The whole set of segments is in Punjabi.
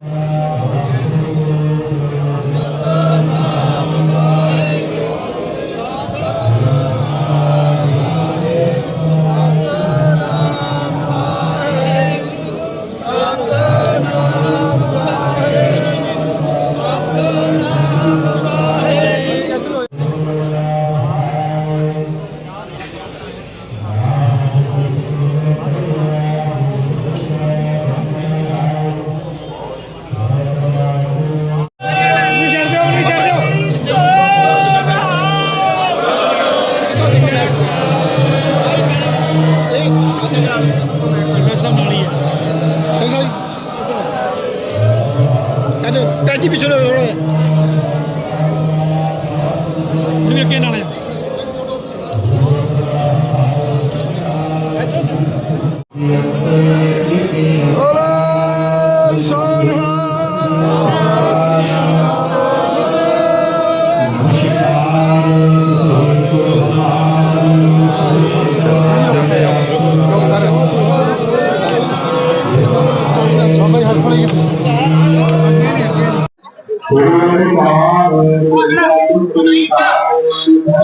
Thank you.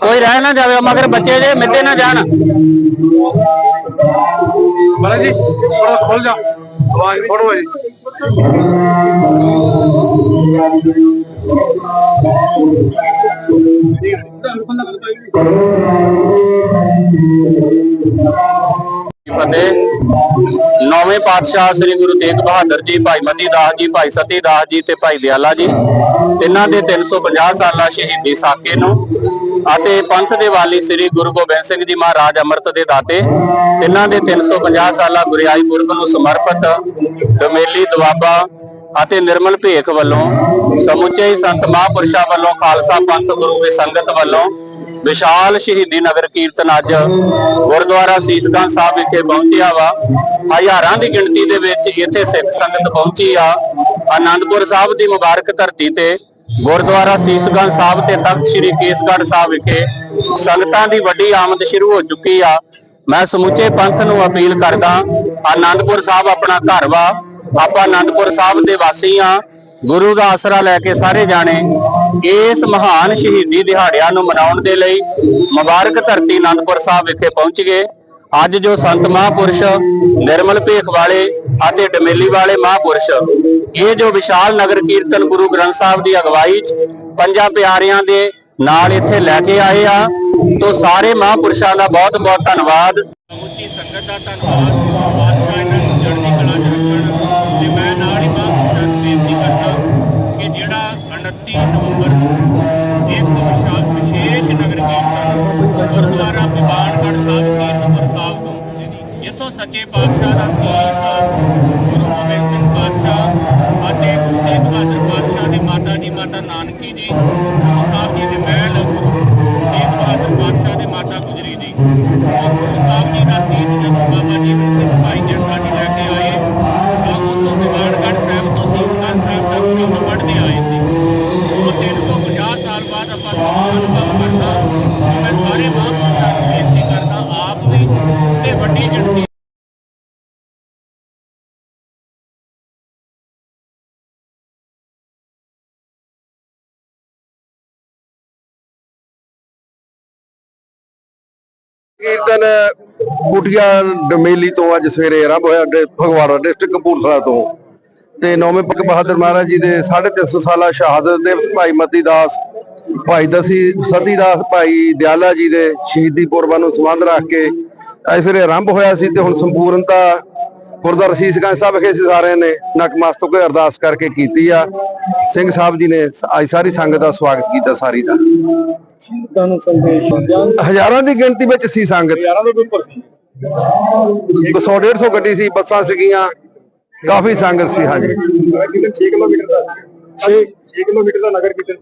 ਕੋਈ ਰਹਿ ਨਾ ਜਾਵੇ ਮਗਰ ਬੱਚੇ ਜੇ ਮਿੱਤੇ ਨਾ ਜਾਣ। ਬੜਾ ਜੀ ਥੋੜਾ ਖੁੱਲ ਜਾ। ਆਵਾਜ਼ ਫੜੋ ਜੀ ਫਤਿਹ ਨੌਵੇਂ ਪਾਤਸ਼ਾਹ ਸ੍ਰੀ ਗੁਰੂ ਤੇਗ ਬਹਾਦਰ ਜੀ, ਭਾਈ ਮਤੀ ਦਾਸ ਜੀ, ਭਾਈ ਸਤੀ ਦਾਸ ਜੀ ਤੇ ਭਾਈ ਦਿਆਲਾ ਜੀ। ਇਹਨਾਂ ਦੇ 350 ਸਾਲਾ ਸ਼ਹੀਦੀ ਸਾਕੇ ਨੂੰ ਅਤੇ ਪੰਥ ਦੇ ਵਾਲੀ ਸ੍ਰੀ ਗੁਰੂ ਗੋਬਿੰਦ ਸਿੰਘ ਜੀ ਮਹਾਰਾਜ ਅੰਮ੍ਰਿਤ ਦੇ ਦਾਤੇ। ਇਹਨਾਂ ਦੇ 350 ਸਾਲਾ ਗੁਰਿਆਈ ਪੁਰਬ ਨੂੰ ਸਮਰਪਿਤ ਡਮੇਲੀ ਦੁਆਬਾ ਅਤੇ ਨਿਰਮਲ ਭੇਖ ਵੱਲੋਂ ਸਮੁੱਚੇ ਸੰਤ ਮਹਾਂਪੁਰਸ਼ਾਂ ਵੱਲੋਂ ਖਾਲਸਾ ਪੰਥ ਗੁਰੂ ਦੀ ਸੰਗਤ ਵੱਲੋਂ ਵਿਸ਼ਾਲ ਸ਼ਹੀਦੀ ਨਗਰ ਕੀਰਤਨ ਅੱਜ ਗੁਰਦੁਆਰਾ ਸੀਸਗੰਜ ਸਾਹਿਬ ਵਿਖੇ ਪਹੁੰਚਿਆ ਵਾ। ਹਜ਼ਾਰਾਂ ਦੀ ਗਿਣਤੀ ਦੇ ਵਿੱਚ ਇੱਥੇ ਸਿੱਖ ਸੰਗਤ ਪਹੁੰਚੀ ਆ। ਆਨੰਦਪੁਰ ਸਾਹਿਬ ਦੀ ਮੁਬਾਰਕ ਧਰਤੀ ਤੇ ਗੁਰਦੁਆਰਾ ਸੀਸਗੰਜ ਸਾਹਿਬ ਤੇ ਤਖਤ ਸ੍ਰੀ ਕੇਸਗੜ੍ਹ ਸਾਹਿਬ ਵਿਖੇ ਸੰਗਤਾਂ ਦੀ ਵੱਡੀ ਆਮਦ ਸ਼ੁਰੂ ਹੋ ਚੁੱਕੀ ਆ। ਮੈਂ ਸਮੁੱਚੇ ਪੰਥ ਨੂੰ ਅਪੀਲ ਕਰਦਾ ਆਨੰਦਪੁਰ ਸਾਹਿਬ ਆਪਣਾ ਘਰ ਵਾ। ਆਪਾਂ ਆਨੰਦਪੁਰ ਸਾਹਿਬ ਦੇ ਵਾਸੀ ਆ। ਗੁਰੂ ਦਾ ਆਸਰਾ ਲੈ ਕੇ ਸਾਰੇ ਜਾਣੇ ਇਸ ਮਹਾਨ ਸ਼ਹੀਦੀ ਦਿਹਾੜਿਆਂ ਨੂੰ ਮਨਾਉਣ ਦੇ ਲਈ ਮੁਬਾਰਕ ਧਰਤੀ ਆਨੰਦਪੁਰ ਸਾਹਿਬ ਵਿਖੇ ਪਹੁੰਚ ਗਏ। ਅੱਜ ਜੋ ਸੰਤ ਮਹਾਂਪੁਰਸ਼ ਨਿਰਮਲ ਭੇਖ ਵਾਲੇ ਅਤੇ ਡਮੇਲੀ ਵਾਲੇ ਮਹਾਂਪੁਰਸ਼, ਇਹ ਜੋ ਵਿਸ਼ਾਲ ਨਗਰ ਕੀਰਤਨ ਗੁਰੂ ਗ੍ਰੰਥ ਸਾਹਿਬ ਦੀ ਅਗਵਾਈ 'ਚ ਪੰਜਾਂ ਪਿਆਰਿਆਂ ਦੇ ਨਾਲ ਇੱਥੇ ਲੈ ਕੇ ਆਏ ਆ, ਤੋਂ ਸਾਰੇ ਮਹਾਂਪੁਰਸ਼ਾਂ ਦਾ ਬਹੁਤ ਬਹੁਤ ਧੰਨਵਾਦ ਸਮੁੱਚੀ ਸੰਗਤ ਦਾ ਧੰਨਵਾਦ। ਸੱਚੇ ਪਾਤਸ਼ਾਹ ਦਾ ਸੀਸ ਗੁਰੂ ਗੋਬਿੰਦ ਸਿੰਘ ਪਾਤਸ਼ਾਹ ਅਤੇ ਗੁਰੂ ਤੇਗ ਬਹਾਦਰ ਪਾਤਸ਼ਾਹ ਦੇ ਮਾਤਾ ਜੀ, ਮਾਤਾ ਨਾਨਕੀ ਜੀ ਕੀਰਤਨ ਕੁਟਿਆ ਡਮੇਲੀ ਤੋਂ ਅੱਜ ਸਵੇਰੇ ਆਰੰਭ ਹੋਇਆ ਫਗਵਾੜਾ ਡਿਸਟ੍ਰਿਕਟ ਕਪੂਰਥਲਾ ਤੋਂ। ਤੇ ਨੌਵੇਂ ਪੱਕ ਬਹਾਦਰ ਮਹਾਰਾਜ ਜੀ ਦੇ 350 ਸਾਲਾ ਸ਼ਹਾਦਤ ਦਿਵਸ ਭਾਈ ਮਤੀ ਦਾਸ, ਭਾਈ ਦਸੀ ਸਤੀ ਦਾਸ, ਭਾਈ ਦਿਆਲਾ ਜੀ ਦੇ ਸ਼ਹੀਦੀ ਪੁਰਬਾਂ ਨੂੰ ਸੰਬੰਧ ਰੱਖ ਕੇ ਅੱਜ ਸਵੇਰੇ ਆਰੰਭ ਹੋਇਆ ਸੀ ਤੇ ਹੁਣ ਸੰਪੂਰਨਤਾ ਗੁਰਦੁਆਰਾ ਸੀਸਗੰਜ ਸਾਹਿਬ ਵਿਖੇ ਅਸੀਂ ਸਾਰਿਆਂ ਨੇ ਨਕਮਸਤਕ ਅਰਦਾਸ ਕਰਕੇ ਕੀਤੀ ਆ। ਸਿੰਘ ਸਾਹਿਬ ਜੀ ਨੇ ਅੱਜ ਸਾਰੀ ਸੰਗਤ ਦਾ ਸਵਾਗਤ ਕੀਤਾ ਸਾਰੀ ਦਾ। ਸੰਦੇਸ਼ ਹਜ਼ਾਰਾਂ ਦੀ ਗਿਣਤੀ ਵਿੱਚ ਸੀ ਸੰਗਤ। ਯਾਰਾਂ ਦੇ ਉੱਪਰ ਸੀ। 100 150 ਗੱਡੀ ਸੀ ਬੱਸਾਂ ਸੀਗੀਆਂ। ਕਾਫੀ ਸੰਗਤ ਸੀ ਹਾਂਜੀ। ਨਗਰ ਕੀਰਤਨ 6 ਕਿਲੋਮੀਟਰ ਦਾ 6 6 ਕਿਲੋਮੀਟਰ ਦਾ ਨਗਰ ਕੀਰਤਨ